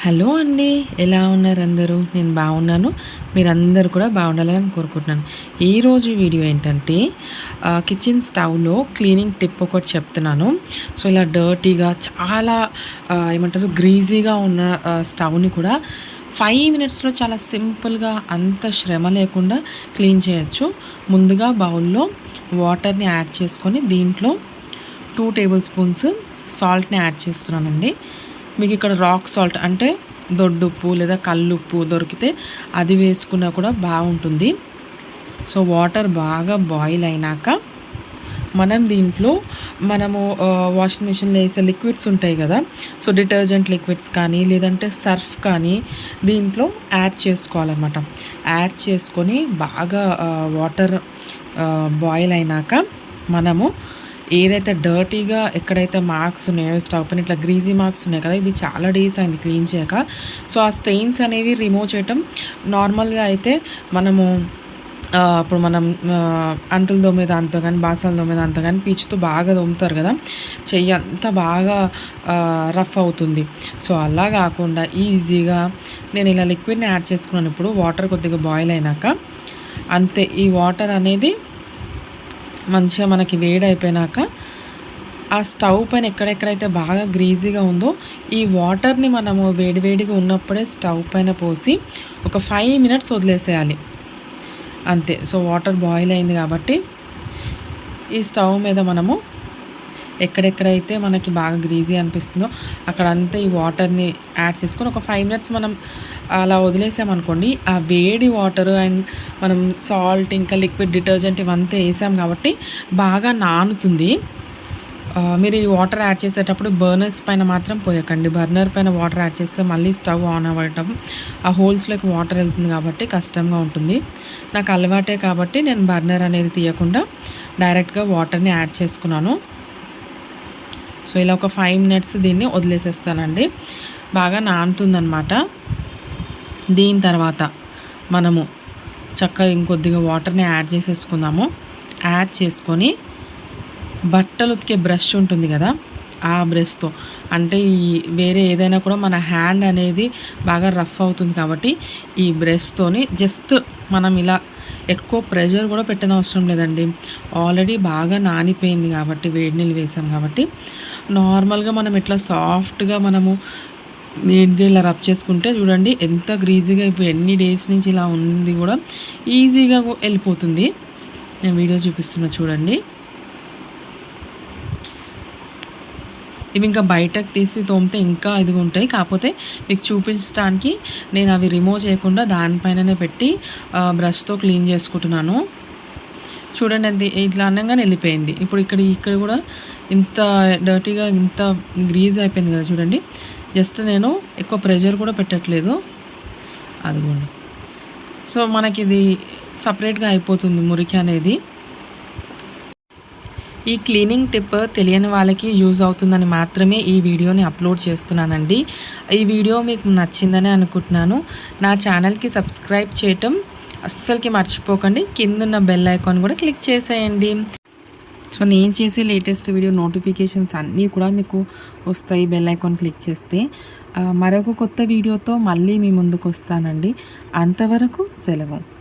Hello అండి ఎలా ఉన్నారు అందరూ? నేను బాగున్నాను. మీరందరూ కూడా బాగుండాలని కోరుకుంటున్నాను. ఈరోజు వీడియో ఏంటంటే కిచెన్ స్టవ్లో క్లీనింగ్ టిప్ ఒకటి చెప్తున్నాను. సో ఇలా డర్టీగా చాలా ఏమంటారు గ్రీజీగా ఉన్న స్టవ్ని కూడా ఫైవ్ మినిట్స్లో చాలా సింపుల్గా అంత శ్రమ లేకుండా క్లీన్ చేయొచ్చు. ముందుగా బౌల్లో వాటర్ని యాడ్ చేసుకొని దీంట్లో టూ టేబుల్ స్పూన్స్ సాల్ట్ని యాడ్ చేస్తున్నానండి. మీకు ఇక్కడ రాక్ సాల్ట్ అంటే దొడ్డుప్పు లేదా కల్లుప్పు దొరికితే అది వేసుకున్నా కూడా బాగుంటుంది. సో వాటర్ బాగా బాయిల్ అయినాక మనం దీంట్లో మనము వాషింగ్ మిషన్లో వేసే లిక్విడ్స్ ఉంటాయి కదా. సో డిటర్జెంట్ లిక్విడ్స్ కానీ లేదంటే సర్ఫ్ కానీ దీంట్లో యాడ్ చేసుకోవాలన్నమాట. యాడ్ చేసుకొని బాగా వాటర్ బాయిల్ అయినాక మనము ఏదైతే డర్టీగా ఎక్కడైతే మార్క్స్ ఉన్నాయో స్టవ్ పైన ఇట్లా గ్రీజీ మార్క్స్ ఉన్నాయి కదా ఇది చాలా డేస్ అయింది క్లీన్ చేయక. సో ఆ స్టెయిన్స్ అనేవి రిమూవ్ చేయటం నార్మల్గా అయితే మనము అప్పుడు మనం అంటులు దొమ్మే దాంతో కానీ బాసాల దొమ్మే దాంతో కానీ పీచుతో బాగా దొమ్ముతారు కదా చెయ్యి అంతా బాగా రఫ్ అవుతుంది. సో అలా కాకుండా ఈజీగా నేను ఇలా లిక్విడ్ని యాడ్ చేసుకున్నాను ఇప్పుడు వాటర్ కొద్దిగా బాయిల్ అయినాక. అంతే ఈ వాటర్ అనేది మంచిగా మనకి వేడి అయిపోయినాక ఆ స్టవ్ పైన ఎక్కడెక్కడైతే బాగా గ్రీజీగా ఉందో ఈ వాటర్ని మనము వేడివేడిగా ఉన్నప్పుడే స్టవ్ పైన పోసి ఒక ఫైవ్ మినిట్స్ వదిలేసేయాలి. అంతే. సో వాటర్ బాయిల్ అయింది కాబట్టి ఈ స్టవ్ మీద మనము ఎక్కడెక్కడైతే మనకి బాగా గ్రీజీ అనిపిస్తుందో అక్కడంతా ఈ వాటర్ని యాడ్ చేసుకొని ఒక ఫైవ్ మినిట్స్ మనం అలా వదిలేసామనుకోండి ఆ వేడి వాటర్ అండ్ మనం సాల్ట్ ఇంకా లిక్విడ్ డిటర్జెంట్ ఇవంతా వేసాం కాబట్టి బాగా నానుతుంది. మీరు ఈ వాటర్ యాడ్ చేసేటప్పుడు బర్నర్స్ పైన మాత్రం పోయకండి. బర్నర్ పైన వాటర్ యాడ్ చేస్తే మళ్ళీ స్టవ్ ఆన్ అవ్వటం ఆ హోల్స్లోకి వాటర్ వెళ్తుంది కాబట్టి కష్టంగా ఉంటుంది. నాకు అలవాటే కాబట్టి నేను బర్నర్ అనేది తీయకుండా డైరెక్ట్గా వాటర్ని యాడ్ చేసుకున్నాను. సో ఇలా ఒక ఫైవ్ మినిట్స్ దీన్ని వదిలేసేస్తానండి. బాగా నానుతుందనమాట దీని తర్వాత మనము చక్కగా ఇంకొద్దిగా వాటర్ని యాడ్ చేసేసుకుందాము. యాడ్ చేసుకొని బట్టలు ఉతికే బ్రష్ ఉంటుంది కదా ఆ బ్రష్తో అంటే ఈ వేరే ఏదైనా కూడా మన హ్యాండ్ అనేది బాగా రఫ్ అవుతుంది కాబట్టి ఈ బ్రష్తోని జస్ట్ మనం ఇలా ఎక్కువ ప్రెషర్ కూడా పెట్టిన అవసరం లేదండి. ఆల్రెడీ బాగా నానిపోయింది కాబట్టి వేడి నీళ్ళు వేసాం కాబట్టి. నార్మల్గా మనం ఇట్లా సాఫ్ట్గా మనము నీట్గా ఇలా రబ్ చేసుకుంటే చూడండి ఎంత గ్రీజీగా ఇప్పుడు ఎన్ని డేస్ నుంచి ఇలా ఉంది కూడా ఈజీగా వెళ్ళిపోతుంది. నేను వీడియో చూపిస్తున్నా చూడండి. ఇవి ఇంకా బయటకు తీసి తోమితే ఇంకా ఇదిగా ఉంటాయి. కాకపోతే మీకు చూపించడానికి నేను అవి రిమూవ్ చేయకుండా దానిపైననే పెట్టి బ్రష్తో క్లీన్ చేసుకుంటున్నాను. చూడండి అది ఇట్లా అనగానే వెళ్ళిపోయింది. ఇప్పుడు ఇక్కడ ఇక్కడ కూడా ఇంత డర్టీగా ఇంత గ్రీజ్ అయిపోయింది కదా చూడండి. జస్ట్ నేను ఎక్కువ ప్రెషర్ కూడా పెట్టట్లేదు. అదిగోండి. సో మనకి ఇది సపరేట్గా అయిపోతుంది మురికి అనేది. ఈ క్లీనింగ్ టిప్ తెలియని వాళ్ళకి యూజ్ అవుతుందని మాత్రమే ఈ వీడియోని అప్లోడ్ చేస్తున్నానండి. ఈ వీడియో మీకు నచ్చిందని అనుకుంటున్నాను. నా ఛానల్కి సబ్స్క్రైబ్ చేయటం అస్సలకి మర్చిపోకండి. కిందున్న బెల్ ఐకాన్ కూడా క్లిక్ చేసేయండి. సో నేను చేసే లేటెస్ట్ వీడియో నోటిఫికేషన్స్ అన్నీ కూడా మీకు వస్తాయి బెల్ ఐకాన్ క్లిక్ చేస్తే. మరొక కొత్త వీడియోతో మళ్ళీ మీ ముందుకు వస్తానండి. అంతవరకు సెలవు.